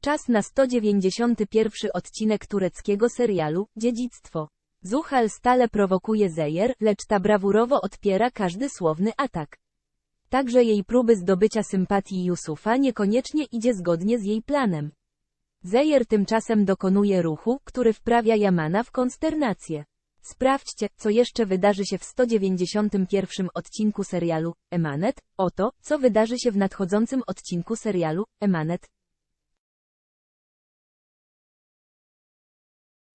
Czas na 191 odcinek tureckiego serialu Dziedzictwo. Zuhal stale prowokuje Zejer, lecz ta brawurowo odpiera każdy słowny atak. Także jej próby zdobycia sympatii Yusufa niekoniecznie idzie zgodnie z jej planem. Zejer tymczasem dokonuje ruchu, który wprawia Jamana w konsternację. Sprawdźcie, co jeszcze wydarzy się w 191 odcinku serialu Emanet, oto, co wydarzy się w nadchodzącym odcinku serialu Emanet.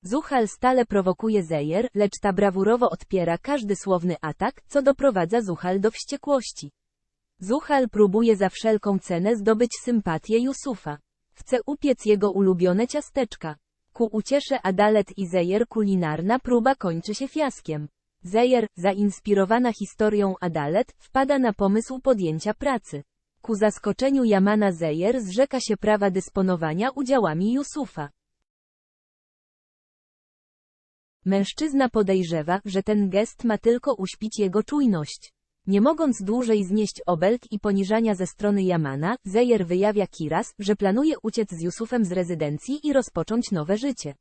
Zuhal stale prowokuje Zejer, lecz ta brawurowo odpiera każdy słowny atak, co doprowadza Zuhal do wściekłości. Zuhal próbuje za wszelką cenę zdobyć sympatię Yusufa. Chce upiec jego ulubione ciasteczka. Ku uciesze Adalet i Zejer kulinarna próba kończy się fiaskiem. Zejer, zainspirowana historią Adalet, wpada na pomysł podjęcia pracy. Ku zaskoczeniu Jamana Zejer zrzeka się prawa dysponowania udziałami Yusufa. Mężczyzna podejrzewa, że ten gest ma tylko uśpić jego czujność. Nie mogąc dłużej znieść obelg i poniżania ze strony Jamana, Zejer wyjawia Kiras, że planuje uciec z Jusufem z rezydencji i rozpocząć nowe życie.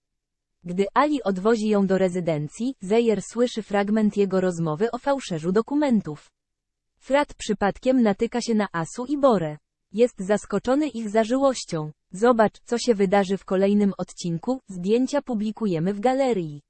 Gdy Ali odwozi ją do rezydencji, Zejer słyszy fragment jego rozmowy o fałszerzu dokumentów. Frat przypadkiem natyka się na Asu i Borę. Jest zaskoczony ich zażyłością. Zobacz, co się wydarzy w kolejnym odcinku, zdjęcia publikujemy w galerii.